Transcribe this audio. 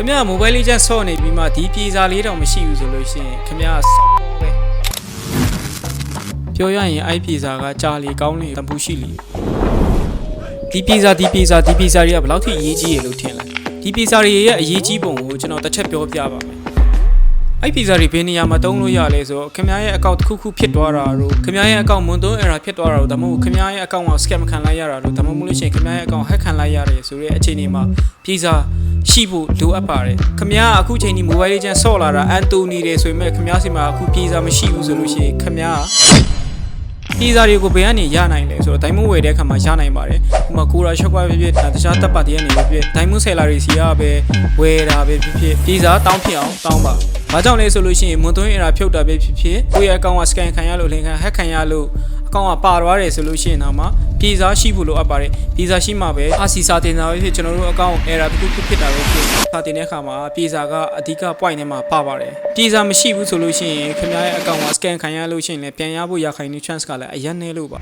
ခင်ဗျာမိုဘိုင်းလေးချဆော့နေပြီးမှဒီပြေစာလေးတောင်မရှိဘူးဆိုလို့ရှိရင်ခင်ဗျာဆော့ပေါ်ပဲပြောရရင်အဲ့ပြေစာကကြာလေကောင်းလေတပူရှိလေဒီပြေစာဒီပြေစာဒီပြေစာတွေကဘယ်လောက်ထိအရေးကြီးရလို့ထင်လဲဒီပြေစာတွေရဲ့အရေးကြီးပုံကိုကျွန်တော်တစ်ချက်ပြောပြပါမယ်အဲ့ပီဇာတွေဘယ်နေရာမှာတုံးလို့ရလဲဆိုတော့ခင်ဗျားရဲ့အကောင့်တစ်ခုခုဖြစ်သွားတာတို့ခင်ဗျားရဲ့အကောင့်မွန်သွင်း error ဖြစ်သွားတာတို့ဒါမှမဟုတ်ခင်ဗျားရဲ့အကောင့်က scam ခံလိုက်ရတာတို့ဒါမှမဟုတ်လို့ရှိရင်ခင်ဗျားရဲ့အကောင့် hack ခံလိုက်ရတယ်ဆိုတဲ့အခြေအနေမှာပီဇာ ရှိဖို့လိုအပ်ပါတယ်ခင်ဗျားအခုချိန်ဒီ mobile legend ဆော့လာတာအန်တိုနီတွေဆိုပေမဲ့ခင်ဗျားစီမှာအခုပီဇာမရှိဘူးဆိုလို့ရှိရင်ခင်ဗျားပီဇာတွေကိုဘယ်ကနေရနိုင်လဲဆိုတော့ဒိုင်မွန်ဝယ်တဲ့အခါမှာရနိုင်ပါတယ်။ဥပမာကိုရာရှော့ကွာဖြစ်ဖြစ်တခြားတပ်ပါတည်းကနေပဲဖြစ်ဒိုင်မွန်ဆယ်လာတွေစီကပဲဝယ်တာပဲဖြစ်ဖြစ်ပီဇာတောင်းဖြစ်အောင်တောင်းပါ။ဘာကြောင့်လဲဆိုလို့ရှိရင်မွန်သွင်းအရာဖြုတ်တာပဲဖြစ်ဖြစ်ကိုယ့်ရဲ့အကောင့်က scan ခံရလို့လင်ခံ hack ခံရလို့ အကောင့်ကပါသွားတယ်ဆိုလို့ရှိရင်တော့မှပီဇာရှိဖို့လိုအပ်ပါတယ်။ပီဇာရှိမှပဲအာစီစာတင်တာပဲဖြစ်ကျွန်တော်တို့အကောင့် error တစ်ခုခုဖြစ်တာပဲဖြစ်စာတင်တဲ့အခါမှာပီဇာကအဓိက point ထဲမှာပါပါတယ်။ပီဇာမရှိဘူးဆိုလို့ရှိရင်ခင်ဗျားရဲ့အကောင့်က scan ခံရလို့ရှိရင်လည်းပြန်ရဖို့ရခိုင်နေ chance ကလည်းအရင်နေလို့ပါ